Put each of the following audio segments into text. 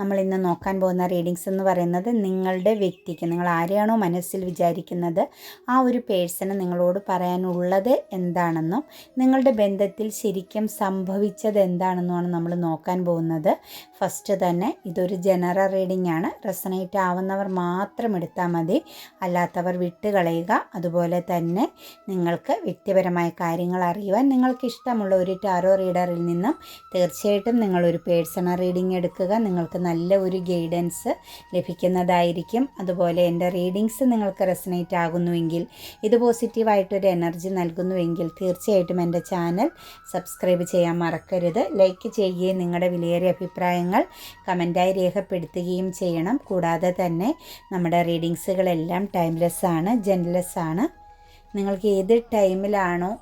നമ്മൾ ഇന്ന് നോക്കാൻ പോകുന്ന റീഡിങ്സ് എന്ന് പറയുന്നത് നിങ്ങളുടെ വ്യക്തിക്ക് നിങ്ങൾ ആരെയാണോ മനസ്സിൽ വിചാരിക്കുന്നത് ആ ഒരു പേഴ്സണ് നിങ്ങളോട് പറയാനുള്ളത് എന്താണെന്നും നിങ്ങളുടെ ബന്ധത്തിൽ ശരിക്കും സംഭവിച്ചത് എന്താണെന്നുമാണ് നമ്മൾ നോക്കാൻ പോകുന്നത്. ഫസ്റ്റ് തന്നെ ഇതൊരു ജനറൽ റീഡിംഗ് ആണ്. റെസനേറ്റ് ആവുന്നവർ മാത്രം എടുത്താൽ മതി. അല്ലാത്തവർ വിട്ടുകളയുക. അതുപോലെ തന്നെ നിങ്ങൾക്ക് വ്യക്തിപരമായ കാര്യങ്ങൾ അറിയുവാൻ നിങ്ങൾക്ക് ഇഷ്ടമുള്ള ഒരു ടാരോ റീഡറിൽ നിന്നും തീർച്ചയായിട്ടും നിങ്ങളൊരു പേഴ്സണൽ റീഡിംഗ് എടുക്കുക. നിങ്ങൾക്ക് നല്ല ഒരു ഗൈഡൻസ് ലഭിക്കുന്നതായിരിക്കും. അതുപോലെ എന്റെ റീഡിങ്സ് നിങ്ങൾക്ക് റെസനേറ്റ് ആകുന്നുവെങ്കിൽ ഇത് പോസിറ്റീവായിട്ടൊരു എനർജി നൽകുന്നുവെങ്കിൽ തീർച്ചയായിട്ടും എന്റെ ചാനൽ സബ്സ്ക്രൈബ് ചെയ്യാൻ മറക്കരുത്. ലൈക്ക് ചെയ്യുകയും നിങ്ങളുടെ വിലയേറിയ അഭിപ്രായങ്ങൾ കമന്റായി രേഖപ്പെടുത്തുകയും ചെയ്യണം. കൂടാതെ തന്നെ നമ്മുടെ റീഡിങ്സുകളെല്ലാം ടൈംലെസ് ആണ് ജെൻലെസ് ആണ്. നിങ്ങൾക്ക് ഏത് ടൈമിലാണോ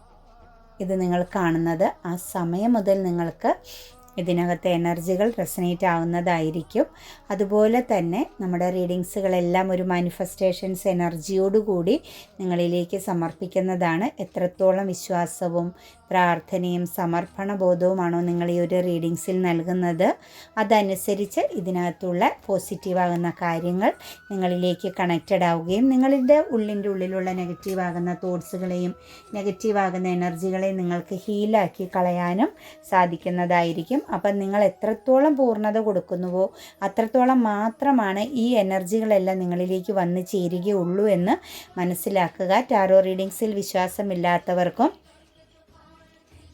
ഇത് നിങ്ങൾ കാണുന്നത് ആ സമയം മുതൽ നിങ്ങൾക്ക് ഇതിനകത്തെ എനർജികൾ റെസനേറ്റ് ആവുന്നതായിരിക്കും. അതുപോലെ തന്നെ നമ്മുടെ റീഡിങ്സുകളെല്ലാം ഒരു മാനിഫെസ്റ്റേഷൻസ് എനർജിയോടുകൂടി നിങ്ങളിലേക്ക് സമർപ്പിക്കുന്നതാണ്. എത്രത്തോളം വിശ്വാസവും പ്രാർത്ഥനയും സമർപ്പണ ബോധവുമാണോ നിങ്ങൾ ഈ ഒരു റീഡിങ്സിൽ നൽകുന്നത് അതനുസരിച്ച് ഇതിനകത്തുള്ള പോസിറ്റീവാകുന്ന കാര്യങ്ങൾ നിങ്ങളിലേക്ക് കണക്റ്റഡ് ആവുകയും നിങ്ങളുടെ ഉള്ളിന്റെ ഉള്ളിലുള്ള നെഗറ്റീവാകുന്ന തോട്ട്സുകളെയും നെഗറ്റീവ് ആകുന്ന എനർജികളെയും നിങ്ങൾക്ക് ഹീലാക്കി കളയാനും സാധിക്കുന്നതായിരിക്കും. അപ്പം നിങ്ങൾ എത്രത്തോളം പൂർണത കൊടുക്കുന്നുവോ അത്രത്തോളം മാത്രമാണ് ഈ എനർജികളെല്ലാം നിങ്ങളിലേക്ക് വന്ന് ചേരുകയുള്ളൂ എന്ന് മനസ്സിലാക്കുക. ടാരോ റീഡിങ്സിൽ വിശ്വാസമില്ലാത്തവർക്കും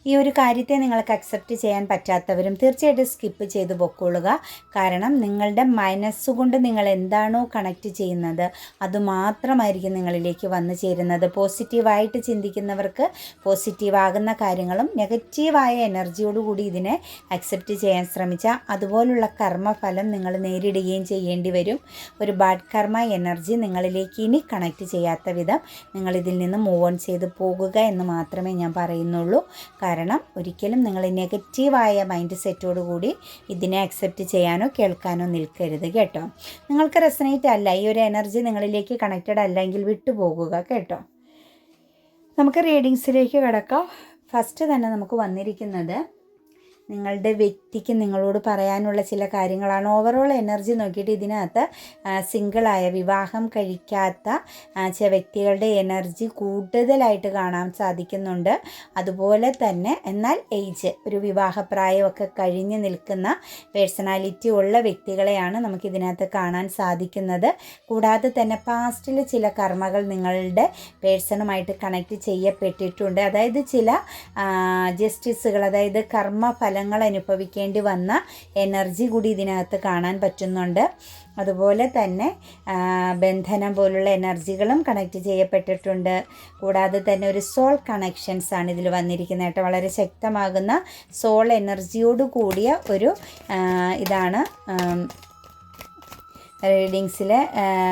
ഈ ഒരു കാര്യത്തെ നിങ്ങൾക്ക് അക്സെപ്റ്റ് ചെയ്യാൻ പറ്റാത്തവരും തീർച്ചയായിട്ടും സ്കിപ്പ് ചെയ്ത് പൊക്കോളുക. കാരണം നിങ്ങളുടെ മനസ്സുകൊണ്ട് നിങ്ങൾ എന്താണോ കണക്റ്റ് ചെയ്യുന്നത് അതുമാത്രമായിരിക്കും നിങ്ങളിലേക്ക് വന്നു ചേരുന്നത്. പോസിറ്റീവായിട്ട് ചിന്തിക്കുന്നവർക്ക് പോസിറ്റീവാകുന്ന കാര്യങ്ങളും നെഗറ്റീവായ എനർജിയോടുകൂടി ഇതിനെ അക്സെപ്റ്റ് ചെയ്യാൻ ശ്രമിച്ചാൽ അതുപോലുള്ള കർമ്മഫലം നിങ്ങൾ നേരിടുകയും ചെയ്യേണ്ടി വരും. ഒരു ബാഡ് കർമ്മ എനർജി നിങ്ങളിലേക്ക് ഇനി കണക്റ്റ് ചെയ്യാത്ത വിധം നിങ്ങളിതിൽ നിന്ന് മൂവ് ഓൺ ചെയ്ത് പോകുക എന്ന് മാത്രമേ ഞാൻ പറയുന്നുള്ളൂ. കാരണം ഒരിക്കലും നിങ്ങൾ നെഗറ്റീവായ മൈൻഡ് സെറ്റോടുകൂടി ഇതിനെ അക്സെപ്റ്റ് ചെയ്യാനോ കേൾക്കാനോ നിൽക്കരുത് കേട്ടോ. നിങ്ങൾക്ക് റെസനേറ്റ് അല്ല ഈ ഒരു എനർജി നിങ്ങളിലേക്ക് കണക്റ്റഡ് അല്ലെങ്കിൽ വിട്ടുപോകുക കേട്ടോ. നമുക്ക് റീഡിങ്സിലേക്ക് കിടക്കാം. ഫസ്റ്റ് തന്നെ നമുക്ക് വന്നിരിക്കുന്നത് നിങ്ങളുടെ വ്യക്തിക്ക് നിങ്ങളോട് പറയാനുള്ള ചില കാര്യങ്ങളാണ്. ഓവറോൾ എനർജി നോക്കിയിട്ട് ഇതിനകത്ത് സിംഗിളായ വിവാഹം കഴിക്കാത്ത ചില വ്യക്തികളുടെ എനർജി കൂടുതലായിട്ട് കാണാൻ സാധിക്കുന്നുണ്ട്. അതുപോലെ തന്നെ എന്നാൽ ഏജ് ഒരു വിവാഹപ്രായമൊക്കെ കഴിഞ്ഞ് നിൽക്കുന്ന പേഴ്സണാലിറ്റി ഉള്ള വ്യക്തികളെയാണ് നമുക്ക് ഇതിനകത്ത് കാണാൻ സാധിക്കുന്നത്. കൂടാതെ തന്നെ പാസ്റ്റിൽ ചില കർമ്മകൾ നിങ്ങളുടെ പേഴ്സണുമായിട്ട് കണക്ട് ചെയ്യപ്പെട്ടിട്ടുണ്ട്. അതായത് ചില ജസ്റ്റിസുകൾ അതായത് കർമ്മഫല ഫലങ്ങൾ അനുഭവിക്കേണ്ടി വന്ന എനർജി കൂടി ഇതിനകത്ത് കാണാൻ പറ്റുന്നുണ്ട്. അതുപോലെ തന്നെ ബന്ധനം പോലുള്ള എനർജികളും കണക്ട് ചെയ്യപ്പെട്ടിട്ടുണ്ട്. കൂടാതെ തന്നെ ഒരു സോൾ കണക്ഷൻസ് ആണ് ഇതിൽ വന്നിരിക്കുന്നത് കേട്ടോ. വളരെ ശക്തമാകുന്ന സോൾ എനർജിയോട് കൂടിയ ഒരു ഇതാണ് റീഡിങ്സിലെ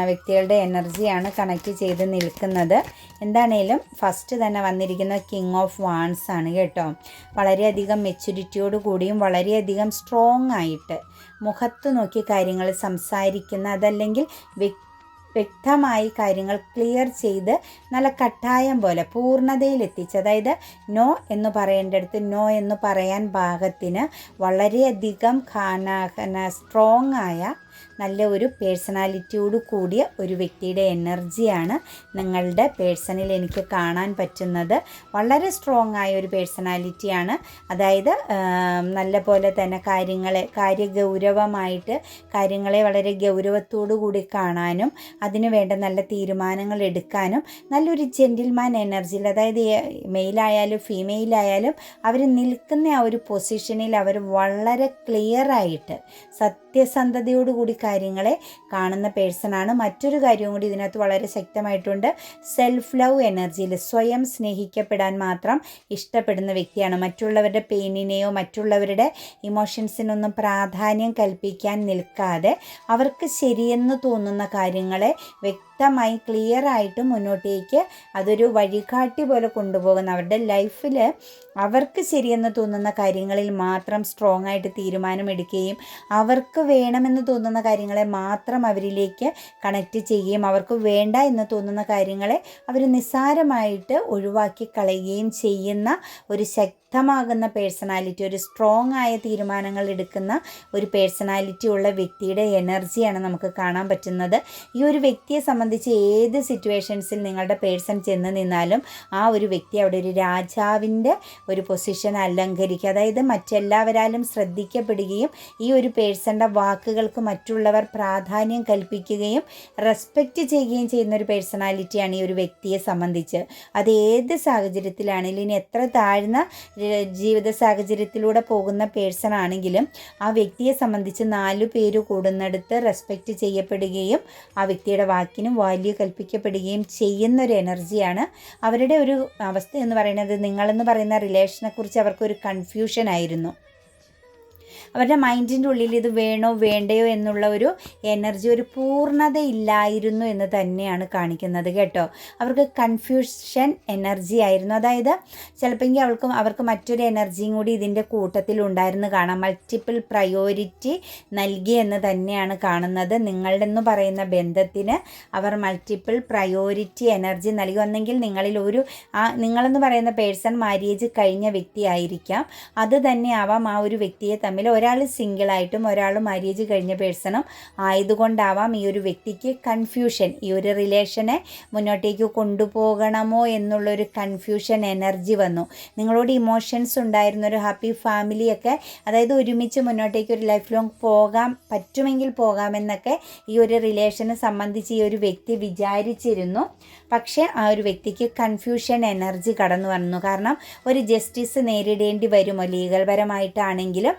വ്യക്തികളുടെ എനർജിയാണ് കണക്ട് ചെയ്ത് നിൽക്കുന്നത്. എന്താണേലും ഫസ്റ്റ് തന്നെ വന്നിരിക്കുന്ന കിങ് ഓഫ് വാൺസ് ആണ് കേട്ടോ. വളരെയധികം മെച്യൂരിറ്റിയോട് കൂടിയും വളരെയധികം സ്ട്രോങ് ആയിട്ട് മുഖത്ത് നോക്കി കാര്യങ്ങൾ സംസാരിക്കുന്ന അതല്ലെങ്കിൽ വ്യക്തി വ്യക്തമായി കാര്യങ്ങൾ ക്ലിയർ ചെയ്ത് നല്ല കട്ടായം പോലെ പൂർണതയിലെത്തിച്ച് അതായത് നോ എന്ന് പറയേണ്ടടുത്ത് നോ എന്ന് പറയാൻ ഭാഗത്തിന് വളരെയധികം ഖാന സ്ട്രോങ് ആയ നല്ല ഒരു പേഴ്സണാലിറ്റിയോട് കൂടിയ ഒരു വ്യക്തിയുടെ എനർജിയാണ് നിങ്ങളുടെ പേഴ്സണിൽ എനിക്ക് കാണാൻ പറ്റുന്നത്. വളരെ സ്ട്രോങ് ആയ ഒരു പേഴ്സണാലിറ്റിയാണ്. അതായത് നല്ല പോലെ തന്നെ കാര്യങ്ങളെ കാര്യഗൗരവമായിട്ട് കാര്യങ്ങളെ വളരെ ഗൗരവത്തോടു കൂടി കാണാനും അതിനു വേണ്ട നല്ല തീരുമാനങ്ങൾ എടുക്കാനും നല്ലൊരു ജെന്റിൽമാൻ എനർജിയിൽ അതായത് മെയിലായാലും ഫീമെയിലായാലും അവർ നിൽക്കുന്ന ആ ഒരു പൊസിഷനിൽ അവർ വളരെ ക്ലിയറായിട്ട് സത്യസന്ധതയോടുകൂടി കാര്യങ്ങളെ കാണുന്ന പേഴ്സണാണ്. മറ്റൊരു കാര്യവും കൂടി ഇതിനകത്ത് വളരെ ശക്തമായിട്ടുണ്ട്. സെൽഫ് ലവ് എനർജിയിൽ സ്വയം സ്നേഹിക്കപ്പെടാൻ മാത്രം ഇഷ്ടപ്പെടുന്ന വ്യക്തിയാണ്. മറ്റുള്ളവരുടെ പെയിനിനെയോ മറ്റുള്ളവരുടെ ഇമോഷൻസിനൊന്നും പ്രാധാന്യം കൽപ്പിക്കാൻ നിൽക്കാതെ അവർക്ക് ശരിയെന്ന് തോന്നുന്ന കാര്യങ്ങളെ വ്യക്തി വ്യക്തമായി ക്ലിയർ ആയിട്ട് മുന്നോട്ടേക്ക് അതൊരു വഴികാട്ടി പോലെ കൊണ്ടുപോകുന്ന. അവരുടെ ലൈഫിൽ അവർക്ക് ശരിയെന്ന് തോന്നുന്ന കാര്യങ്ങളിൽ മാത്രം സ്ട്രോങ് ആയിട്ട് തീരുമാനമെടുക്കുകയും അവർക്ക് വേണമെന്ന് തോന്നുന്ന കാര്യങ്ങളെ മാത്രം അവരിലേക്ക് കണക്റ്റ് ചെയ്യുകയും അവർക്ക് വേണ്ട എന്ന് തോന്നുന്ന കാര്യങ്ങളെ അവർ നിസ്സാരമായിട്ട് ഒഴിവാക്കി കളയുകയും ചെയ്യുന്ന ഒരു ശക്തമാകുന്ന പേഴ്സണാലിറ്റി ഒരു സ്ട്രോങ് ആയ തീരുമാനങ്ങൾ എടുക്കുന്ന ഒരു പേഴ്സണാലിറ്റി ഉള്ള വ്യക്തിയുടെ എനർജിയാണ് നമുക്ക് കാണാൻ പറ്റുന്നത്. ഈ ഒരു വ്യക്തിയെ സംബന്ധിച്ച് ഏത് സിറ്റുവേഷൻസിൽ നിങ്ങളുടെ പേഴ്സൺ ചെന്ന് നിന്നാലും ആ ഒരു വ്യക്തി അവിടെ ഒരു രാജാവിന്റെ ഒരു പൊസിഷൻ അലങ്കരിക്കുക. അതായത് മറ്റെല്ലാവരാലും ശ്രദ്ധിക്കപ്പെടുകയും ഈ ഒരു പേഴ്സന്റെ വാക്കുകൾക്ക് മറ്റുള്ളവർ പ്രാധാന്യം കൽപ്പിക്കുകയും റെസ്പെക്റ്റ് ചെയ്യുകയും ചെയ്യുന്ന ഒരു പേഴ്സണാലിറ്റിയാണ് ഈ ഒരു വ്യക്തിയെ സംബന്ധിച്ച്. അത് ഏത് സാഹചര്യത്തിലാണെങ്കിലും ഇനി എത്ര താഴ്ന്ന ജീവിത സാഹചര്യത്തിലൂടെ പോകുന്ന പേഴ്സൺ ആണെങ്കിലും ആ വ്യക്തിയെ സംബന്ധിച്ച് നാലു പേര് കൂടുന്നിടത്ത് റെസ്പെക്റ്റ് ചെയ്യപ്പെടുകയും ആ വ്യക്തിയുടെ വാക്കിനും വാല്യൂ കൽപ്പിക്കപ്പെടുകയും ചെയ്യുന്ന ഒരു എനർജിയാണ് അവരുടെ ഒരു അവസ്ഥ എന്ന് പറയുന്നത്. നിങ്ങളെന്ന് പറയുന്ന റിലേഷനെക്കുറിച്ച് അവർക്കൊരു കൺഫ്യൂഷൻ ആയിരുന്നു. അവരുടെ മൈൻഡിന്റെ ഉള്ളിൽ ഇത് വേണോ വേണ്ടയോ എന്നുള്ള ഒരു എനർജി ഒരു പൂർണതയില്ലായിരുന്നു എന്ന് തന്നെയാണ് കാണിക്കുന്നത് കേട്ടോ. അവർക്ക് കൺഫ്യൂഷൻ എനർജി ആയിരുന്നു. അതായത് ചിലപ്പോൾ അവൾക്ക് അവർക്ക് മറ്റൊരു എനർജിയും കൂടി ഇതിന്റെ കൂട്ടത്തിൽ ഉണ്ടായിരുന്നു കാണാം മൾട്ടിപ്പിൾ പ്രയോറിറ്റി നൽകി എന്ന് തന്നെയാണ് കാണുന്നത്. നിങ്ങളുടെ എന്ന് പറയുന്ന ബന്ധത്തിന് അവർ മൾട്ടിപ്പിൾ പ്രയോറിറ്റി എനർജി നൽകി. വന്നെങ്കിൽ നിങ്ങളിൽ ഒരു ആ നിങ്ങളെന്ന് പറയുന്ന പേഴ്സൺ മാര്യേജ് കഴിഞ്ഞ വ്യക്തിയായിരിക്കാം അത് തന്നെ ആവാം ആ ഒരു വ്യക്തിയെ തമ്മിൽ. ഒരാൾ സിംഗിളായിട്ടും ഒരാൾ മാര്യേജ് കഴിഞ്ഞ പേഴ്സണും ആയതുകൊണ്ടാവാം ഈ ഒരു വ്യക്തിക്ക് കൺഫ്യൂഷൻ ഈ ഒരു റിലേഷനെ മുന്നോട്ടേക്ക് കൊണ്ടുപോകണമോ എന്നുള്ളൊരു കൺഫ്യൂഷൻ എനർജി വന്നു. നിങ്ങളോട് ഇമോഷൻസ് ഉണ്ടായിരുന്ന ഒരു ഹാപ്പി ഫാമിലിയൊക്കെ അതായത് ഒരുമിച്ച് മുന്നോട്ടേക്ക് ഒരു ലൈഫ് ലോങ് പോകാം പറ്റുമെങ്കിൽ പോകാമെന്നൊക്കെ ഈ ഒരു റിലേഷനെ സംബന്ധിച്ച് ഈ ഒരു വ്യക്തി വിചാരിച്ചിരുന്നു. പക്ഷേ ആ ഒരു വ്യക്തിക്ക് കൺഫ്യൂഷൻ എനർജി കടന്നു വന്നു. കാരണം ഒരു ജസ്റ്റിസ് നേരിടേണ്ടി വരുമോ? ലീഗൽ പരമായിട്ടാണെങ്കിലും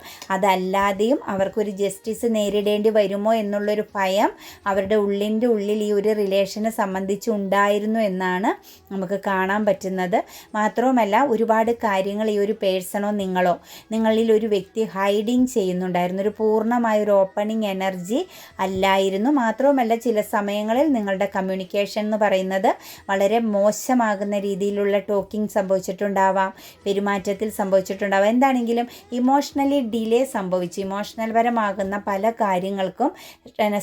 അതല്ലാതെയും അവർക്കൊരു ജസ്റ്റിസ് നേരിടേണ്ടി വരുമോ എന്നുള്ളൊരു ഭയം അവരുടെ ഉള്ളിന്റെ ഉള്ളിൽ ഈ ഒരു റിലേഷനെ സംബന്ധിച്ച് ഉണ്ടായിരുന്നു എന്നാണ് നമുക്ക് കാണാൻ പറ്റുന്നത്. മാത്രവുമല്ല ഒരുപാട് കാര്യങ്ങൾ ഈ ഒരു പേഴ്സണോ നിങ്ങളോ നിങ്ങളിൽ ഒരു വ്യക്തി ഹൈഡിങ് ചെയ്യുന്നുണ്ടായിരുന്നു. ഒരു പൂർണമായ ഒരു ഓപ്പണിംഗ് എനർജി അല്ലായിരുന്നു. മാത്രവുമല്ല ചില സമയങ്ങളിൽ നിങ്ങളുടെ കമ്മ്യൂണിക്കേഷൻ എന്ന് പറയുന്നത് വളരെ മോശമാകുന്ന രീതിയിലുള്ള ടോക്കിംഗ് സംഭവിച്ചിട്ടുണ്ടാവാം പെരുമാറ്റത്തിൽ സംഭവിച്ചിട്ടുണ്ടാവാം. എന്താണെങ്കിലും ഇമോഷണലി ഡിലേ സംഭവിച്ചു. ഇമോഷണൽ പരമാകുന്ന പല കാര്യങ്ങൾക്കും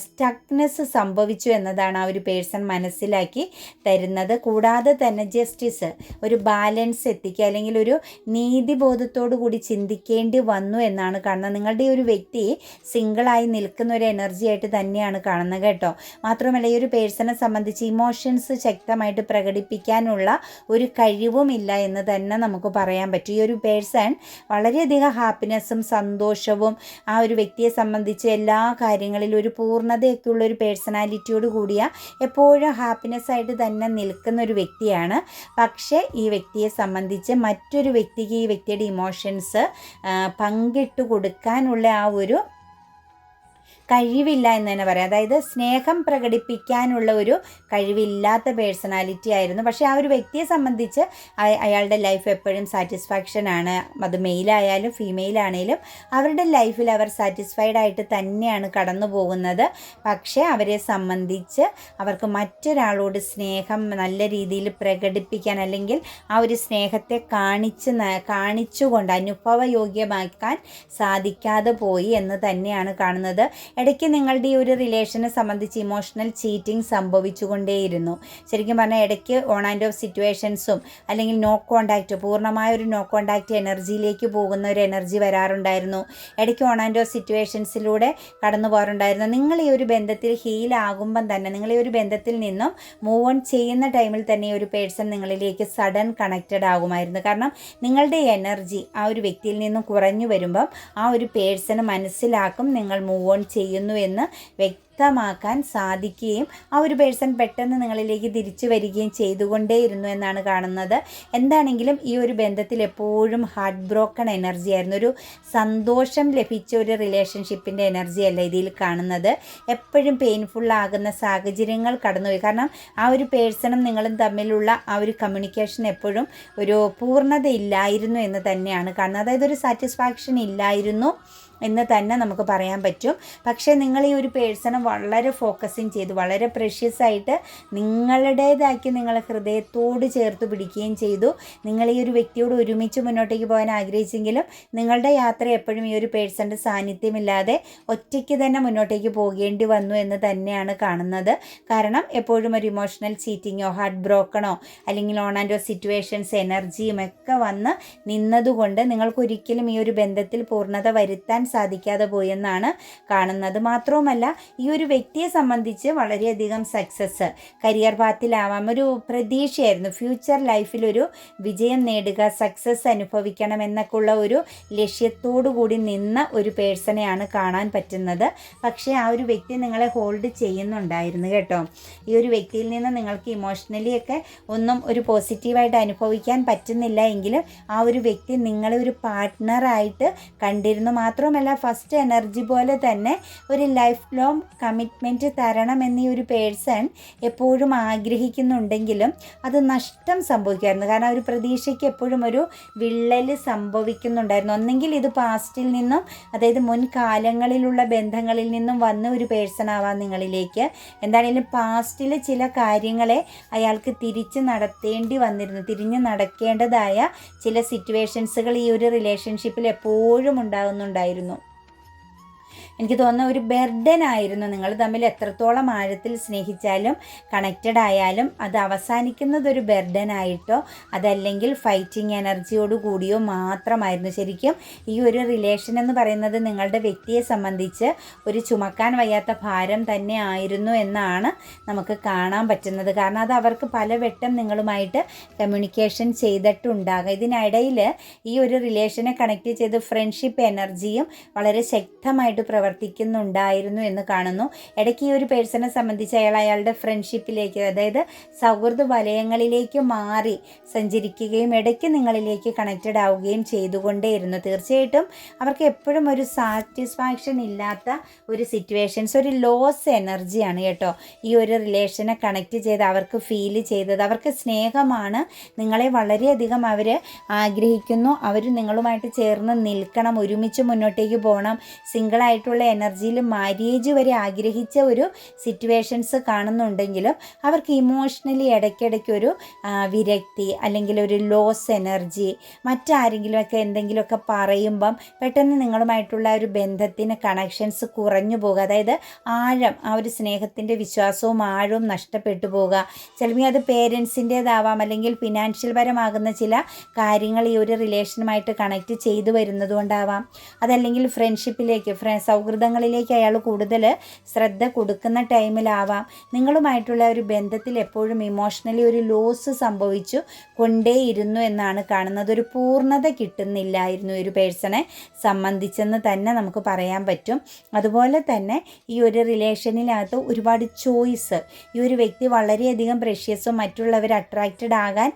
സ്റ്റക്നെസ് സംഭവിച്ചു എന്നതാണ് ആ ഒരു പേഴ്സൺ മനസ്സിലാക്കി തരുന്നത്. കൂടാതെ തന്നെ ജസ്റ്റിസ് ഒരു ബാലൻസ് എത്തിക്കുക അല്ലെങ്കിൽ ഒരു നീതിബോധത്തോടു കൂടി ചിന്തിക്കേണ്ടി വന്നു എന്നാണ് കാണുന്നത്. നിങ്ങളുടെ ഒരു വ്യക്തി സിംഗിളായി നിൽക്കുന്ന ഒരു എനർജി ആയിട്ട് തന്നെയാണ് കാണുന്നത് കേട്ടോ. മാത്രമല്ല ഈ ഒരു പേഴ്സണെ സംബന്ധിച്ച് ഇമോഷൻസ് ശക്തമായിട്ട് പ്രകടിപ്പിക്കാനുള്ള ഒരു കഴിവുമില്ല എന്ന് തന്നെ നമുക്ക് പറയാൻ പറ്റും. ഈ ഒരു പേഴ്സൺ വളരെയധികം ഹാപ്പിനെസ്സും സന്തോഷവും ആ ഒരു വ്യക്തിയെ സംബന്ധിച്ച് എല്ലാ കാര്യങ്ങളിലും ഒരു പൂർണതയൊക്കെ ഉള്ള ഒരു പേഴ്സണാലിറ്റിയോട് കൂടിയ എപ്പോഴും ഹാപ്പിനെസ് ആയിട്ട് തന്നെ നിൽക്കുന്ന ഒരു വ്യക്തിയാണ്. പക്ഷേ ഈ വ്യക്തിയെ സംബന്ധിച്ച് മറ്റൊരു വ്യക്തിക്ക് ഈ വ്യക്തിയുടെ ഇമോഷൻസ് പങ്കിട്ട് കൊടുക്കാനുള്ള ആ ഒരു കഴിവില്ല എന്ന് തന്നെ പറയാം. അതായത് സ്നേഹം പ്രകടിപ്പിക്കാനുള്ള ഒരു കഴിവില്ലാത്ത പേഴ്സണാലിറ്റി ആയിരുന്നു. പക്ഷേ ആ ഒരു വ്യക്തിയെ സംബന്ധിച്ച് അയാളുടെ ലൈഫ് എപ്പോഴും സാറ്റിസ്ഫാക്ഷൻ ആണ്. അത് മെയിലായാലും ഫീമെയിൽ ആണെങ്കിലും അവരുടെ ലൈഫിൽ അവർ സാറ്റിസ്ഫൈഡ് ആയിട്ട് തന്നെയാണ് കടന്നു പോകുന്നത്. പക്ഷേ അവരെ സംബന്ധിച്ച് അവർക്ക് മറ്റൊരാളോട് സ്നേഹം നല്ല രീതിയിൽ പ്രകടിപ്പിക്കാൻ അല്ലെങ്കിൽ ആ ഒരു സ്നേഹത്തെ കാണിച്ച് കാണിച്ചുകൊണ്ട് അനുഭവയോഗ്യമാക്കാൻ സാധിക്കാതെ പോയി എന്ന് തന്നെയാണ് കാണുന്നത്. ഇടയ്ക്ക് നിങ്ങളുടെ ഈ ഒരു റിലേഷനെ സംബന്ധിച്ച് ഇമോഷണൽ ചീറ്റിംഗ് സംഭവിച്ചുകൊണ്ടേയിരുന്നു. ശരിക്കും പറഞ്ഞാൽ ഇടയ്ക്ക് ഓൺ ആൻഡ് ഓഫ് സിറ്റുവേഷൻസും അല്ലെങ്കിൽ നോ കോണ്ടാക്റ്റ് പൂർണമായ ഒരു നോ കോണ്ടാക്റ്റ് എനർജിയിലേക്ക് പോകുന്ന ഒരു എനർജി വരാറുണ്ടായിരുന്നു. ഇടയ്ക്ക് ഓൺ ആൻഡ് ഓഫ് സിറ്റുവേഷൻസിലൂടെ കടന്നു പോകാറുണ്ടായിരുന്നു. നിങ്ങൾ ഈ ഒരു ബന്ധത്തിൽ ഹീലാകുമ്പം തന്നെ നിങ്ങൾ ഈ ഒരു ബന്ധത്തിൽ നിന്നും മൂവ് ഓൺ ചെയ്യുന്ന ടൈമിൽ തന്നെ ഒരു പേഴ്സൺ നിങ്ങളിലേക്ക് സഡൻ കണക്റ്റഡ് ആകുമായിരുന്നു. കാരണം നിങ്ങളുടെ എനർജി ആ ഒരു വ്യക്തിയിൽ നിന്നും കുറഞ്ഞു വരുമ്പം ആ ഒരു പേഴ്സണ് മനസ്സിലാക്കും നിങ്ങൾ മൂവ് ഓൺ ചെയ്യുന്നു എന്ന് വ്യക്തമാക്കാൻ സാധിക്കുകയും ആ ഒരു പേഴ്സൺ പെട്ടെന്ന് നിങ്ങളിലേക്ക് തിരിച്ചു വരികയും ചെയ്തുകൊണ്ടേയിരുന്നു എന്നാണ് കാണുന്നത്. എന്താണെങ്കിലും ഈ ഒരു ബന്ധത്തിൽ എപ്പോഴും ഹാർട്ട് ബ്രോക്കൺ എനർജി ആയിരുന്നു. ഒരു സന്തോഷം ലഭിച്ച ഒരു റിലേഷൻഷിപ്പിന്റെ എനർജി അല്ല ഇതിൽ കാണുന്നത്. എപ്പോഴും പെയിൻഫുൾ ആകുന്ന സാഹചര്യങ്ങൾ കടന്നുപോയി. കാരണം ആ ഒരു പേഴ്സണും നിങ്ങളും തമ്മിലുള്ള ആ ഒരു കമ്മ്യൂണിക്കേഷൻ എപ്പോഴും ഒരു പൂർണതയില്ലായിരുന്നു എന്ന് തന്നെയാണ് കാണുന്നത്. അതായത് ഒരു സാറ്റിസ്ഫാക്ഷൻ ഇല്ലായിരുന്നു. എന്ന് തന്നെ നമുക്ക് പറയാൻ പറ്റും. പക്ഷേ നിങ്ങൾ ഈ ഒരു പേഴ്സണെ വളരെ ഫോക്കസിങ് ചെയ്ത് വളരെ പ്രഷ്യസ് ആയിട്ട് നിങ്ങളുടേതാക്കി നിങ്ങൾ ഹൃദയത്തോട് ചേർത്ത് പിടിക്കുകയും ചെയ്തു. നിങ്ങൾ ഈ ഒരു വ്യക്തിയോട് ഒരുമിച്ച് മുന്നോട്ടേക്ക് പോകാൻ ആഗ്രഹിച്ചെങ്കിലും നിങ്ങളുടെ യാത്ര എപ്പോഴും ഈ ഒരു പേഴ്സന്റെ സാന്നിധ്യമില്ലാതെ ഒറ്റയ്ക്ക് തന്നെ മുന്നോട്ടേക്ക് പോകേണ്ടി വന്നു എന്ന് തന്നെയാണ് കാണുന്നത്. കാരണം എപ്പോഴും ഒരു ഇമോഷണൽ ചീറ്റിങ്ങോ ഹാർട്ട് ബ്രോക്കണോ അല്ലെങ്കിൽ ഓൺ ആൻഡ് ഓഫ് സിറ്റുവേഷൻസ് എനർജിയും ഒക്കെ വന്ന് നിന്നതുകൊണ്ട് നിങ്ങൾക്കൊരിക്കലും ഈ ഒരു ബന്ധത്തിൽ പൂർണത വരുത്താൻ സാധിക്കാതെ പോയെന്നാണ് കാണുന്നത്. മാത്രവുമല്ല ഈ ഒരു വ്യക്തിയെ സംബന്ധിച്ച് വളരെയധികം സക്സസ് കരിയർ പാത്തിലാവാം ഒരു പ്രതീക്ഷയായിരുന്നു. ഫ്യൂച്ചർ ലൈഫിലൊരു വിജയം നേടുക സക്സസ് അനുഭവിക്കണം എന്നൊക്കെ ഉള്ള ഒരു ലക്ഷ്യത്തോടു കൂടി നിന്ന ഒരു പേഴ്സണെയാണ് കാണാൻ പറ്റുന്നത്. പക്ഷേ ആ ഒരു വ്യക്തി നിങ്ങളെ ഹോൾഡ് ചെയ്യുന്നുണ്ടായിരുന്നു കേട്ടോ. ഈ ഒരു വ്യക്തിയിൽ നിന്ന് നിങ്ങൾക്ക് ഇമോഷണലി ഒക്കെ ഒന്നും ഒരു പോസിറ്റീവായിട്ട് അനുഭവിക്കാൻ പറ്റുന്നില്ല എങ്കിലും ആ ഒരു വ്യക്തി നിങ്ങളെ ഒരു പാർട്ട്ണറായിട്ട് കണ്ടിരുന്നു. മാത്രമല്ല ഫസ്റ്റ് എനർജി പോലെ തന്നെ ഒരു ലൈഫ് ലോങ് കമ്മിറ്റ്മെന്റ് തരണമെന്ന് ഈ ഒരു പേഴ്സൺ എപ്പോഴും ആഗ്രഹിക്കുന്നുണ്ടെങ്കിലും അത് നഷ്ടം സംഭവിക്കുമായിരുന്നു കാരണം ഒരു പ്രതീക്ഷയ്ക്ക് എപ്പോഴും ഒരു വിള്ളൽ സംഭവിക്കുന്നുണ്ടായിരുന്നു. ഒന്നെങ്കിൽ ഇത് പാസ്റ്റിൽ നിന്നും അതായത് മുൻകാലങ്ങളിലുള്ള ബന്ധങ്ങളിൽ നിന്നും വന്ന ഒരു പേഴ്സൺ ആവാം നിങ്ങളിലേക്ക്. എന്താണെങ്കിലും പാസ്റ്റിലെ ചില കാര്യങ്ങളെ അയാൾക്ക് തിരിച്ച് നടത്തേണ്ടി വന്നിരുന്നു. തിരിഞ്ഞ് നടക്കേണ്ടതായ ചില സിറ്റുവേഷൻസുകൾ ഈ ഒരു റിലേഷൻഷിപ്പിൽ എപ്പോഴും ഉണ്ടാകുന്നുണ്ടായിരുന്നു. എനിക്ക് തോന്നുന്ന ഒരു ബെർഡൻ ആയിരുന്നു നിങ്ങൾ തമ്മിൽ എത്രത്തോളം ആഴത്തിൽ സ്നേഹിച്ചാലും കണക്റ്റഡ് ആയാലും അത് അവസാനിക്കുന്നത് ഒരു ബെർഡൻ ആയിട്ടോ അതല്ലെങ്കിൽ ഫൈറ്റിംഗ് എനർജിയോട് കൂടിയോ മാത്രമായിരുന്നു. ശരിക്കും ഈ ഒരു റിലേഷൻ എന്ന് പറയുന്നത് നിങ്ങളുടെ വ്യക്തിയെ സംബന്ധിച്ച് ഒരു ചുമക്കാൻ വയ്യാത്ത ഭാരം തന്നെ ആയിരുന്നു എന്നാണ് നമുക്ക് കാണാൻ പറ്റുന്നത്. കാരണം അത് അവർക്ക് പലവട്ടം നിങ്ങളുമായിട്ട് കമ്മ്യൂണിക്കേഷൻ ചെയ്തിട്ടുണ്ടാകാം. ഇതിനിടയിൽ ഈ ഒരു റിലേഷനെ കണക്ട് ചെയ്ത് ഫ്രണ്ട്ഷിപ്പ് എനർജിയും വളരെ ശക്തമായിട്ട് പ്രവർത്തിക്കുന്നുണ്ടായിരുന്നു എന്ന് കാണുന്നു. ഇടയ്ക്ക് ഈ ഒരു പേഴ്സണെ സംബന്ധിച്ച് അയാൾ അയാളുടെ ഫ്രണ്ട്ഷിപ്പിലേക്ക് അതായത് സൗഹൃദ വലയങ്ങളിലേക്ക് മാറി സഞ്ചരിക്കുകയും ഇടയ്ക്ക് നിങ്ങളിലേക്ക് കണക്റ്റഡ് ആവുകയും ചെയ്തുകൊണ്ടേയിരുന്നു. തീർച്ചയായിട്ടും അവർക്ക് എപ്പോഴും ഒരു സാറ്റിസ്ഫാക്ഷൻ ഇല്ലാത്ത ഒരു സിറ്റുവേഷൻസ് ഒരു ലോസ് എനർജിയാണ് കേട്ടോ. ഈ ഒരു റിലേഷനെ കണക്ട് ചെയ്ത് അവർക്ക് ഫീൽ ചെയ്തത്. അവർക്ക് സ്നേഹമാണ് നിങ്ങളെ വളരെയധികം അവർ ആഗ്രഹിക്കുന്നു. അവർ നിങ്ങളുമായിട്ട് ചേർന്ന് നിൽക്കണം ഒരുമിച്ച് മുന്നോട്ടേക്ക് പോകണം. സിംഗിളായിട്ടുള്ള ഉള്ള എനർജിയിൽ മാര്യേജ് വരെ ആഗ്രഹിച്ച ഒരു സിറ്റുവേഷൻസ് കാണുന്നുണ്ടെങ്കിലും അവർക്ക് ഇമോഷണലി ഇടയ്ക്കിടയ്ക്ക് ഒരു വിരക്തി അല്ലെങ്കിൽ ഒരു ലോസ് എനർജി മറ്റാരെങ്കിലുമൊക്കെ എന്തെങ്കിലുമൊക്കെ പറയുമ്പം പെട്ടെന്ന് നിങ്ങളുമായിട്ടുള്ള ഒരു ബന്ധത്തിന് കണക്ഷൻസ് കുറഞ്ഞു പോകുക. അതായത് ആഴം ആ ഒരു സ്നേഹത്തിന്റെ വിശ്വാസവും ആഴവും നഷ്ടപ്പെട്ടു പോവുക ചിലപ്പോൾ അത് പേരൻസിന്റേതാവാം അല്ലെങ്കിൽ ഫിനാൻഷ്യൽ പരമാകുന്ന ചില കാര്യങ്ങൾ ഈ ഒരു റിലേഷനുമായിട്ട് കണക്ട് ചെയ്തു വരുന്നതുകൊണ്ടാവാം അതല്ലെങ്കിൽ ഫ്രണ്ട്ഷിപ്പിലേക്ക് ഫ്ര സൗഹൃദ സൗഹൃദങ്ങളിലേക്ക് അയാൾ കൂടുതൽ ശ്രദ്ധ കൊടുക്കുന്ന ടൈമിലാവാം. നിങ്ങളുമായിട്ടുള്ള ഒരു ബന്ധത്തിൽ എപ്പോഴും ഇമോഷണലി ഒരു ലോസ് സംഭവിച്ചു കൊണ്ടേയിരുന്നു എന്നാണ് കാണുന്നത്. ഒരു പൂർണത കിട്ടുന്നില്ലായിരുന്നു ഒരു പേഴ്സണെ സംബന്ധിച്ചെന്ന് തന്നെ നമുക്ക് പറയാൻ പറ്റും. അതുപോലെ തന്നെ ഈ ഒരു റിലേഷനിനകത്ത് ഒരുപാട് ചോയ്സ് ഈ ഒരു വ്യക്തി വളരെയധികം പ്രഷ്യസും മറ്റുള്ളവർ അട്രാക്റ്റഡ് ആകാൻ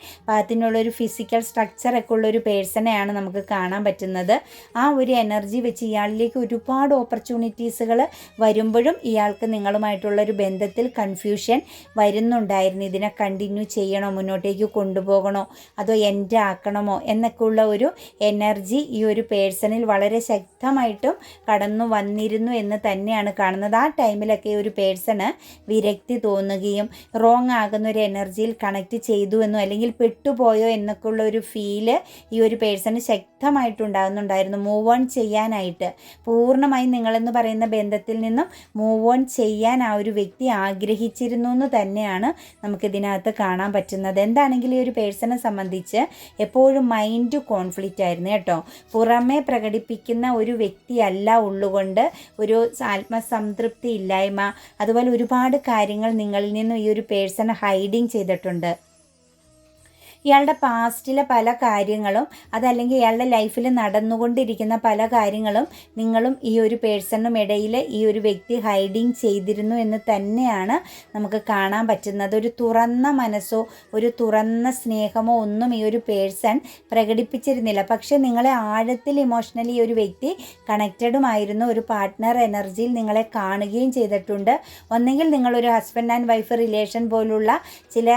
ഒരു ഫിസിക്കൽ സ്ട്രക്ചറൊക്കെ ഉള്ള ഒരു പേഴ്സണെയാണ് നമുക്ക് കാണാൻ പറ്റുന്നത്. ആ ഒരു എനർജി വെച്ച് ഇയാളിലേക്ക് ഒരുപാട് ഓപ്പർച്യൂണിറ്റി ഓപ്പർച്യൂണിറ്റീസുകൾ വരുമ്പോഴും ഇയാൾക്ക് നിങ്ങളുമായിട്ടുള്ള ഒരു ബന്ധത്തിൽ കൺഫ്യൂഷൻ വരുന്നുണ്ടായിരുന്നു. ഇതിനെ കണ്ടിന്യൂ ചെയ്യണോ മുന്നോട്ടേക്ക് കൊണ്ടുപോകണോ അതോ എന്റെ ആക്കണമോ എന്നൊക്കെയുള്ള ഒരു എനർജി ഈ ഒരു പേഴ്സണിൽ വളരെ ശക്തമായിട്ടും കടന്നു വന്നിരുന്നു എന്ന് തന്നെയാണ് കാണുന്നത്. ആ ടൈമിലൊക്കെ ഒരു പേഴ്സണ് വിരക്തി തോന്നുകയും റോങ് ആകുന്ന ഒരു എനർജിയിൽ കണക്ട് ചെയ്തു എന്നോ അല്ലെങ്കിൽ പെട്ടുപോയോ എന്നൊക്കെ ഉള്ള ഒരു ഫീൽ ഈ ഒരു പേഴ്സണ് ശക്തമായിട്ടുണ്ടാകുന്നുണ്ടായിരുന്നു മൂവ് ഓൺ ചെയ്യാനായിട്ട്. പൂർണമായും നിങ്ങൾ നിങ്ങളെന്ന് പറയുന്ന ബന്ധത്തിൽ നിന്നും മൂവ് ഓൺ ചെയ്യാൻ ആ ഒരു വ്യക്തി ആഗ്രഹിച്ചിരുന്നു എന്ന് തന്നെയാണ് നമുക്കിതിനകത്ത് കാണാൻ പറ്റുന്നത്. എന്താണെങ്കിലും ഈ ഒരു പേഴ്സണെ സംബന്ധിച്ച് എപ്പോഴും മൈൻഡ് കോൺഫ്ലിക്റ്റ് ആയിരുന്നു കേട്ടോ. പുറമേ പ്രകടിപ്പിക്കുന്ന ഒരു വ്യക്തിയല്ല ഉള്ളുകൊണ്ട് ഒരു ആത്മസംതൃപ്തി ഇല്ലായ്മ അതുപോലെ ഒരുപാട് കാര്യങ്ങൾ നിങ്ങളിൽ നിന്നും ഈ ഒരു പേഴ്സൺ ഹൈഡിങ് ചെയ്തിട്ടുണ്ട്. ഇയാളുടെ പാസ്റ്റിലെ പല കാര്യങ്ങളും അതല്ലെങ്കിൽ ഇയാളുടെ ലൈഫിൽ നടന്നുകൊണ്ടിരിക്കുന്ന പല കാര്യങ്ങളും നിങ്ങളും ഈ ഒരു പേഴ്സണും ഇടയിൽ ഈ ഒരു വ്യക്തി ഹൈഡിങ് ചെയ്തിരുന്നു എന്ന് തന്നെയാണ് നമുക്ക് കാണാൻ പറ്റുന്നത്. ഒരു തുറന്ന മനസ്സോ ഒരു തുറന്ന സ്നേഹമോ ഒന്നും ഈ ഒരു പേഴ്സൺ പ്രകടിപ്പിച്ചിരുന്നില്ല. പക്ഷേ നിങ്ങളെ ആഴത്തിൽ ഇമോഷണലി ഒരു വ്യക്തി കണക്റ്റഡുമായിരുന്ന ഒരു പാർട്ട്ണർ എനർജിയിൽ നിങ്ങളെ കാണുകയും ചെയ്തിട്ടുണ്ട്. ഒന്നെങ്കിൽ നിങ്ങളൊരു ഹസ്ബൻഡ് ആൻഡ് വൈഫ് റിലേഷൻ പോലുള്ള ചില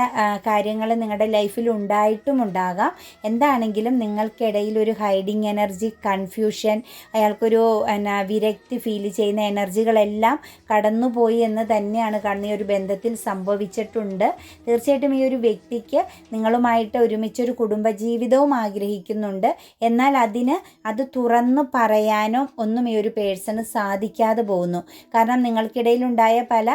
കാര്യങ്ങൾ നിങ്ങളുടെ ലൈഫിൽ ഉണ്ടാകും ഉണ്ടായിട്ടും ഉണ്ടാകാം. എന്താണെങ്കിലും നിങ്ങൾക്കിടയിൽ ഒരു ഹൈഡിങ് എനർജി കൺഫ്യൂഷൻ അയാൾക്കൊരു എന്നാ വിരക്തി ഫീൽ ചെയ്യുന്ന എനർജികളെല്ലാം കടന്നുപോയി എന്ന് തന്നെയാണ് കണ്ണി ഒരു ബന്ധത്തിൽ സംഭവിച്ചിട്ടുണ്ട്. തീർച്ചയായിട്ടും ഈ ഒരു വ്യക്തിക്ക് നിങ്ങളുമായിട്ട് ഒരുമിച്ചൊരു കുടുംബജീവിതവും ആഗ്രഹിക്കുന്നുണ്ട്. എന്നാൽ അതിന് അത് തുറന്നു പറയാനോ ഒന്നും ഈ ഒരു പേഴ്സണ് സാധിക്കാതെ പോകുന്നു. കാരണം നിങ്ങൾക്കിടയിലുണ്ടായ പല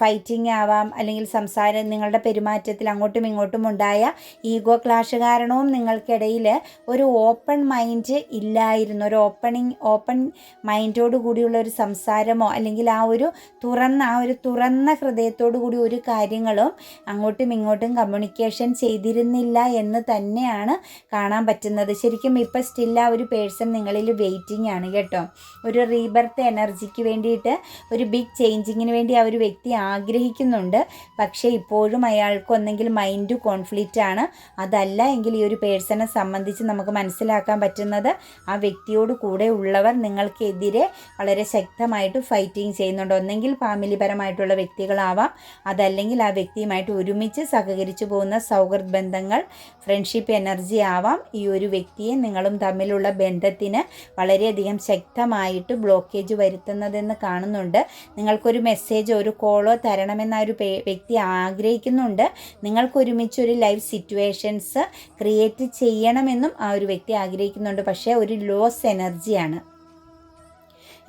ഫൈറ്റിംഗ് ആവാം അല്ലെങ്കിൽ സംസാരം നിങ്ങളുടെ പെരുമാറ്റത്തിൽ അങ്ങോട്ടും ഇങ്ങോട്ടും ഉണ്ടായ ഈഗോ ക്ലാഷ് കാരണവും നിങ്ങൾക്കിടയിൽ ഒരു ഓപ്പൺ മൈൻഡ് ഇല്ലായിരുന്നു. ഒരു ഓപ്പണിങ് ഓപ്പൺ മൈൻഡോട് കൂടിയുള്ള ഒരു സംസാരമോ അല്ലെങ്കിൽ ആ ഒരു തുറന്ന ആ ഒരു തുറന്ന ഹൃദയത്തോടു കൂടി ഒരു കാര്യങ്ങളും അങ്ങോട്ടും ഇങ്ങോട്ടും കമ്മ്യൂണിക്കേഷൻ ചെയ്തിരുന്നില്ല എന്ന് തന്നെയാണ് കാണാൻ പറ്റുന്നത്. ശരിക്കും ഇപ്പം സ്റ്റിൽ ആ ഒരു പേഴ്സൺ നിങ്ങളിൽ വെയിറ്റിംഗ് ആണ് കേട്ടോ. ഒരു റീബർത്ത് എനർജിക്ക് വേണ്ടിയിട്ട് ഒരു ബിഗ് ചേഞ്ചിങ്ങിന് വേണ്ടി ആ ഒരു വ്യക്തി ആഗ്രഹിക്കുന്നുണ്ട്. പക്ഷേ ഇപ്പോഴും അയാൾക്ക് ഒന്നെങ്കിൽ മൈൻഡ് കോൺഫ്ലിക്റ്റ് ആണ്. അതല്ല എങ്കിൽ ഈ ഒരു പേഴ്സണെ സംബന്ധിച്ച് നമുക്ക് മനസ്സിലാക്കാൻ പറ്റുന്നത് ആ വ്യക്തിയോട് കൂടെ ഉള്ളവർ നിങ്ങൾക്കെതിരെ വളരെ ശക്തമായിട്ട് ഫൈറ്റിംഗ് ചെയ്യുന്നുണ്ട്. ഒന്നെങ്കിൽ ഫാമിലി പരമായിട്ടുള്ള വ്യക്തികളാവാം. അതല്ലെങ്കിൽ ആ വ്യക്തിയുമായിട്ട് ഒരുമിച്ച് സഹകരിച്ചു പോകുന്ന സൗഹൃദ ബന്ധങ്ങൾ ഫ്രണ്ട്ഷിപ്പ് എനർജി ആവാം. ഈ ഒരു വ്യക്തിയെ നിങ്ങളും തമ്മിലുള്ള ബന്ധത്തിന് വളരെയധികം ശക്തമായിട്ട് ബ്ലോക്കേജ് വരുത്തുന്നതെന്ന് കാണുന്നുണ്ട്. നിങ്ങൾക്കൊരു മെസ്സേജോ ഒരു കോളോ തരണമെന്ന ഒരു വ്യക്തി ആഗ്രഹിക്കുന്നുണ്ട്. നിങ്ങൾക്ക് ഒരുമിച്ച് ഒരു ലൈഫ് സിറ്റുവേഷൻസ് ക്രിയേറ്റ് ചെയ്യണമെന്നും ആ ഒരു വ്യക്തി ആഗ്രഹിക്കുന്നുണ്ട്. പക്ഷേ ഒരു ലോസ് എനർജിയാണ്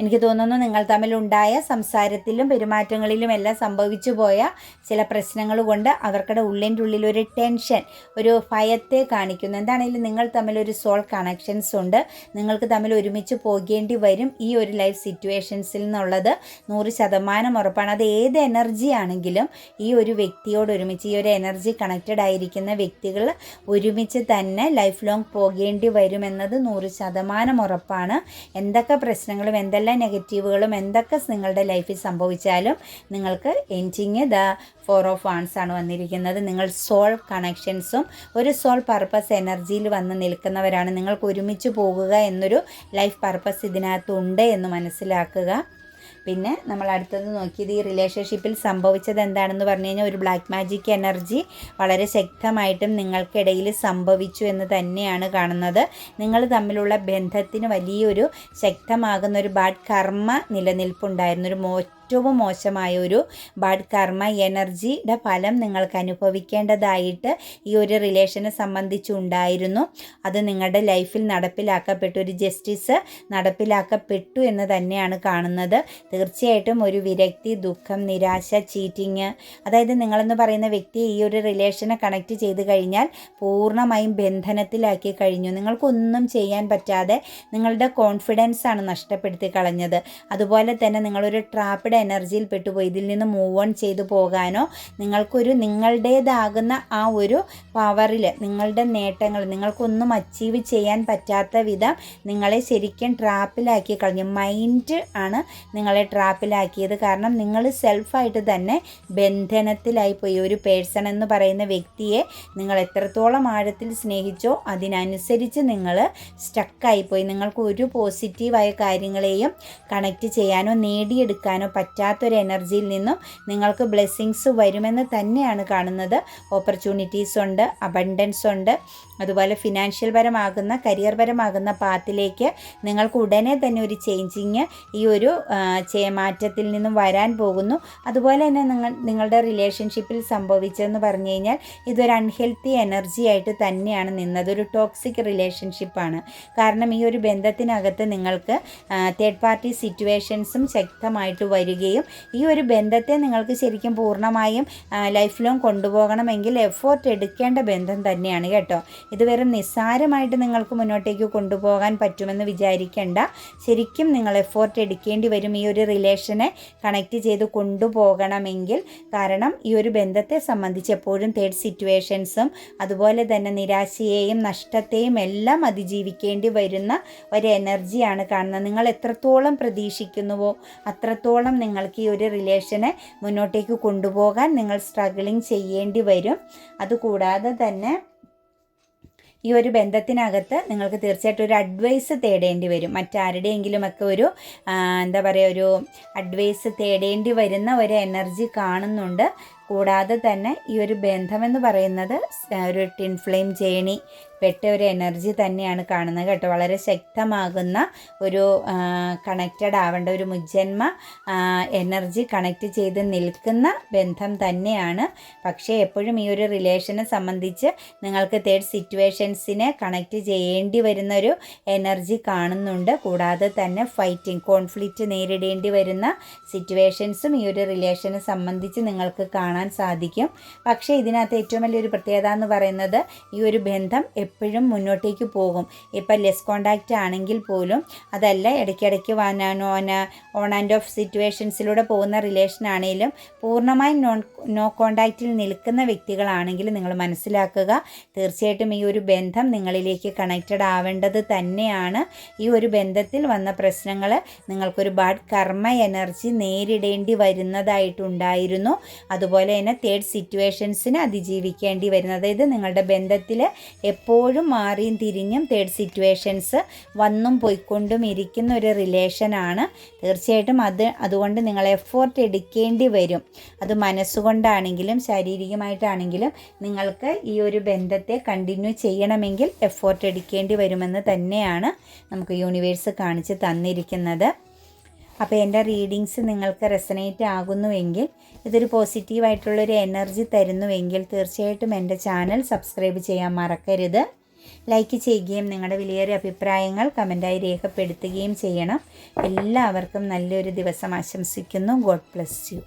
എനിക്ക് തോന്നുന്നു നിങ്ങൾ തമ്മിലുണ്ടായ സംസാരത്തിലും പെരുമാറ്റങ്ങളിലും എല്ലാം സംഭവിച്ചു പോയ ചില പ്രശ്നങ്ങൾ കൊണ്ട് അവർക്കുടെ ഉള്ളിന്റെ ഉള്ളിൽ ഒരു ടെൻഷൻ ഒരു ഭയത്തെ കാണിക്കുന്നു. എന്താണെങ്കിലും നിങ്ങൾ തമ്മിൽ ഒരു സോൾ കണക്ഷൻസ് ഉണ്ട്. നിങ്ങൾക്ക് തമ്മിൽ ഒരുമിച്ച് പോകേണ്ടി വരും ഈ ഒരു ലൈഫ് സിറ്റുവേഷൻസിൽ നിന്നുള്ളത്. നൂറ് ശതമാനം ഉറപ്പാണ്. അത് ഏത് എനർജി ആണെങ്കിലും ഈ ഒരു വ്യക്തിയോട് ഒരുമിച്ച് ഈ ഒരു എനർജി കണക്റ്റഡ് ആയിരിക്കുന്ന വ്യക്തികൾ ഒരുമിച്ച് തന്നെ ലൈഫ് ലോങ് പോകേണ്ടി വരുമെന്നത് നൂറ് ശതമാനം ഉറപ്പാണ്. എന്തൊക്കെ പ്രശ്നങ്ങളും എന്തെല്ലാം എല്ലാ നെഗറ്റീവുകളും എന്തൊക്കെ നിങ്ങളുടെ ലൈഫിൽ സംഭവിച്ചാലും നിങ്ങൾക്ക് ending the four of wands ആണ് വന്നിരിക്കുന്നത്. നിങ്ങൾ സോൾ കണക്ഷൻസും ഒരു സോൾ പർപ്പസ് എനർജിയിൽ വന്ന് നിൽക്കുന്നവരാണ്. നിങ്ങൾക്ക് ഒരുമിച്ച് പോകുക എന്നൊരു ലൈഫ് പർപ്പസ് ഇതിനകത്തുണ്ട് എന്ന് മനസ്സിലാക്കുക. പിന്നെ നമ്മൾ അടുത്തത് നോക്കിയത് ഈ റിലേഷൻഷിപ്പിൽ സംഭവിച്ചത് എന്താണെന്ന് പറഞ്ഞു കഴിഞ്ഞാൽ ഒരു ബ്ലാക്ക് മാജിക് എനർജി വളരെ ശക്തമായിട്ടും നിങ്ങൾക്കിടയിൽ സംഭവിച്ചു എന്ന് തന്നെയാണ് കാണുന്നത്. നിങ്ങൾ തമ്മിലുള്ള ബന്ധത്തിന് വലിയൊരു ശക്തമാകുന്ന ഒരു ബാഡ് കർമ്മ നിലനിൽപ്പുണ്ടായിരുന്നു. ഒരു മോ ഏറ്റവും മോശമായ ഒരു ബാഡ് കർമ്മ എനർജിയുടെ ഫലം നിങ്ങൾക്ക് അനുഭവിക്കേണ്ടതായിട്ട് ഈ ഒരു റിലേഷനെ സംബന്ധിച്ചുണ്ടായിരുന്നു. അത് നിങ്ങളുടെ ലൈഫിൽ നടപ്പിലാക്കപ്പെട്ടു ഒരു ജസ്റ്റിസ് നടപ്പിലാക്കപ്പെട്ടു എന്ന് തന്നെയാണ് കാണുന്നത്. തീർച്ചയായിട്ടും ഒരു വിരക്തി ദുഃഖം നിരാശ ചീറ്റിങ് അതായത് നിങ്ങളെന്ന് പറയുന്ന വ്യക്തി ഈ ഒരു റിലേഷനെ കണക്ട് ചെയ്ത് കഴിഞ്ഞാൽ പൂർണമായും ബന്ധനത്തിലാക്കി കഴിഞ്ഞു. നിങ്ങൾക്കൊന്നും ചെയ്യാൻ പറ്റാതെ നിങ്ങളുടെ കോൺഫിഡൻസ് ആണ് നഷ്ടപ്പെടുത്തി കളഞ്ഞത്. അതുപോലെ തന്നെ നിങ്ങളൊരു ട്രാപ്പിഡ് എനർജിയിൽ പെട്ടുപോയി. ഇതിൽ നിന്ന് മൂവ് ഓൺ ചെയ്തു പോകാനോ നിങ്ങൾക്കൊരു നിങ്ങളുടേതാകുന്ന ആ ഒരു പവറിൽ നിങ്ങളുടെ നേട്ടങ്ങൾ നിങ്ങൾക്കൊന്നും അച്ചീവ് ചെയ്യാൻ പറ്റാത്ത വിധം നിങ്ങളെ ശരിക്കും ട്രാപ്പിലാക്കി കളഞ്ഞു. മൈൻഡ് ആണ് നിങ്ങളെ ട്രാപ്പിലാക്കിയത് കാരണം നിങ്ങൾ സെൽഫായിട്ട് തന്നെ ബന്ധനത്തിലായി പോയി. ഒരു പേഴ്സൺ എന്ന് പറയുന്ന വ്യക്തിയെ നിങ്ങൾ എത്രത്തോളം ആഴത്തിൽ സ്നേഹിച്ചോ അതിനനുസരിച്ച് നിങ്ങൾ സ്റ്റക്കായിപ്പോയി നിങ്ങൾക്ക് ഒരു പോസിറ്റീവായ കാര്യങ്ങളെയും കണക്റ്റ് ചെയ്യാനോ നേടിയെടുക്കാനോ പറ്റും പറ്റാത്തൊരു എനർജിയിൽ നിന്നും നിങ്ങൾക്ക് ബ്ലെസ്സിങ്സ് വരുമെന്ന് തന്നെയാണ് കാണുന്നത്. ഓപ്പർച്യൂണിറ്റീസ് ഉണ്ട് അബണ്ടൻസ് ഉണ്ട്. അതുപോലെ ഫിനാൻഷ്യൽ പരമാകുന്ന കരിയർ പരമാകുന്ന പാത്തിലേക്ക് നിങ്ങൾക്ക് ഉടനെ തന്നെ ഒരു ചേഞ്ചിങ് ഈ ഒരു മാറ്റത്തിൽ നിന്നും വരാൻ പോകുന്നു. അതുപോലെ തന്നെ നിങ്ങൾ നിങ്ങളുടെ റിലേഷൻഷിപ്പിൽ സംഭവിച്ചതെന്ന് പറഞ്ഞു കഴിഞ്ഞാൽ ഇതൊരു അൺഹെൽത്തി എനർജി ആയിട്ട് തന്നെയാണ് നിന്നത്. ഒരു ടോക്സിക് റിലേഷൻഷിപ്പാണ് കാരണം ഈ ഒരു ബന്ധത്തിനകത്ത് നിങ്ങൾക്ക് തേർഡ് പാർട്ടി സിറ്റുവേഷൻസും ശക്തമായിട്ട് വരികയും ഈ ഒരു ബന്ധത്തെ നിങ്ങൾക്ക് ശരിക്കും പൂർണമായും ലൈഫ് ലോങ് കൊണ്ടുപോകണമെങ്കിൽ എഫോർട്ട് എടുക്കേണ്ട ബന്ധം തന്നെയാണ് കേട്ടോ. ഇത് വെറും നിസ്സാരമായിട്ട് നിങ്ങൾക്ക് മുന്നോട്ടേക്ക് കൊണ്ടുപോകാൻ പറ്റുമെന്ന് വിചാരിക്കേണ്ട. ശരിക്കും നിങ്ങൾ എഫോർട്ട് എടുക്കേണ്ടി വരും ഈ ഒരു റിലേഷനെ കണക്ട് ചെയ്ത് കൊണ്ടുപോകണമെങ്കിൽ. കാരണം ഈ ഒരു ബന്ധത്തെ സംബന്ധിച്ച് എപ്പോഴും തേർഡ് സിറ്റുവേഷൻസും അതുപോലെ തന്നെ നിരാശയെയും നഷ്ടത്തെയും എല്ലാം അതിജീവിക്കേണ്ടി വരുന്ന ഒരു എനർജിയാണ് കാണുന്നത്. നിങ്ങൾ എത്രത്തോളം പ്രതീക്ഷിക്കുന്നുവോ അത്രത്തോളം നിങ്ങൾക്ക് ഈ ഒരു റിലേഷനെ മുന്നോട്ടേക്ക് കൊണ്ടുപോകാൻ നിങ്ങൾ സ്ട്രഗിളിങ് ചെയ്യേണ്ടി വരും. അതുകൂടാതെ തന്നെ ഈ ഒരു ബന്ധത്തിനകത്ത് നിങ്ങൾക്ക് തീർച്ചയായിട്ടും ഒരു അഡ്വൈസ് തേടേണ്ടി വരും. മറ്റാരുടെയെങ്കിലുമൊക്കെ ഒരു എന്താ പറയുക ഒരു അഡ്വൈസ് തേടേണ്ടി വരുന്ന ഒരു എനർജി കാണുന്നുണ്ട്. കൂടാതെ തന്നെ ഈ ഒരു ബന്ധമെന്ന് പറയുന്നത് ഒരു ടിൻ ഫ്ലെയിം ജേണി പെട്ട ഒരു എനർജി തന്നെയാണ് കാണുന്നത് കേട്ടോ. വളരെ ശക്തമാകുന്ന ഒരു കണക്റ്റഡ് ആവേണ്ട ഒരു മുജ്ജന്മ എനർജി കണക്റ്റ് ചെയ്ത് നിൽക്കുന്ന ബന്ധം തന്നെയാണ്. പക്ഷേ എപ്പോഴും ഈ ഒരു റിലേഷനെ സംബന്ധിച്ച് നിങ്ങൾക്ക് തേർഡ് സിറ്റുവേഷൻസിനെ കണക്റ്റ് ചെയ്യേണ്ടി വരുന്ന ഒരു എനർജി കാണുന്നുണ്ട്. കൂടാതെ തന്നെ ഫൈറ്റിംഗ് കോൺഫ്ലിക്റ്റ് നേരിടേണ്ടി വരുന്ന സിറ്റുവേഷൻസും ഈ ഒരു റിലേഷനെ സംബന്ധിച്ച് നിങ്ങൾക്ക് കാണാൻ സാധിക്കും. പക്ഷേ ഇതിനകത്ത് ഏറ്റവും വലിയൊരു പ്രത്യേകത എന്ന് പറയുന്നത് ഈ ഒരു ബന്ധം എപ്പോഴും മുന്നോട്ടേക്ക് പോകും. ഇപ്പം ലെസ് കോണ്ടാക്റ്റ് ആണെങ്കിൽ പോലും അതല്ല ഇടയ്ക്കിടയ്ക്ക് ഓന ഓൺ ആൻഡ് ഓഫ് സിറ്റുവേഷൻസിലൂടെ പോകുന്ന റിലേഷൻ ആണെങ്കിലും പൂർണമായും നോൺ നോ കോണ്ടാക്റ്റിൽ നിൽക്കുന്ന വ്യക്തികളാണെങ്കിൽ നിങ്ങൾ മനസ്സിലാക്കുക തീർച്ചയായിട്ടും ഈ ഒരു ബന്ധം നിങ്ങളിലേക്ക് കണക്റ്റഡ് ആവേണ്ടത് തന്നെയാണ്. ഈ ഒരു ബന്ധത്തിൽ വന്ന പ്രശ്നങ്ങൾ നിങ്ങൾക്കൊരു ബാഡ് കർമ്മ എനർജി നേരിടേണ്ടി വരുന്നതായിട്ടുണ്ടായിരുന്നു. അതുപോലെ തന്നെ തേർഡ് സിറ്റുവേഷൻസിന് അതിജീവിക്കേണ്ടി വരുന്നത്. അതായത് നിങ്ങളുടെ ബന്ധത്തിൽ എപ്പോഴും മാറിയും തിരിഞ്ഞും തേർഡ് സിറ്റുവേഷൻസ് വന്നും പോയിക്കൊണ്ടും ഇരിക്കുന്ന ഒരു റിലേഷനാണ് തീർച്ചയായിട്ടും അത് അതുകൊണ്ട് നിങ്ങൾ എഫോർട്ട് എടുക്കേണ്ടി വരും. അത് മനസ്സുകൊണ്ടാണെങ്കിലും ശാരീരികമായിട്ടാണെങ്കിലും നിങ്ങൾക്ക് ഈ ഒരു ബന്ധത്തെ കണ്ടിന്യൂ ചെയ്യണമെങ്കിൽ എഫോർട്ട് എടുക്കേണ്ടി വരുമെന്ന് തന്നെയാണ് നമുക്ക് യൂണിവേഴ്സ് കാണിച്ച് തന്നിരിക്കുന്നത്. അപ്പോൾ എന്റെ റീഡിങ്സ് നിങ്ങൾക്ക് റെസനേറ്റ് ആകുന്നുവെങ്കിൽ ഇതൊരു പോസിറ്റീവായിട്ടുള്ളൊരു എനർജി തരുന്നുവെങ്കിൽ തീർച്ചയായിട്ടും എന്റെ ചാനൽ സബ്സ്ക്രൈബ് ചെയ്യാൻ മറക്കരുത്. ലൈക്ക് ചെയ്യുകയും നിങ്ങളുടെ വിലയേറിയ അഭിപ്രായങ്ങൾ കമന്റായി രേഖപ്പെടുത്തുകയും ചെയ്യണം. എല്ലാവർക്കും നല്ലൊരു ദിവസം ആശംസിക്കുന്നു. God plus U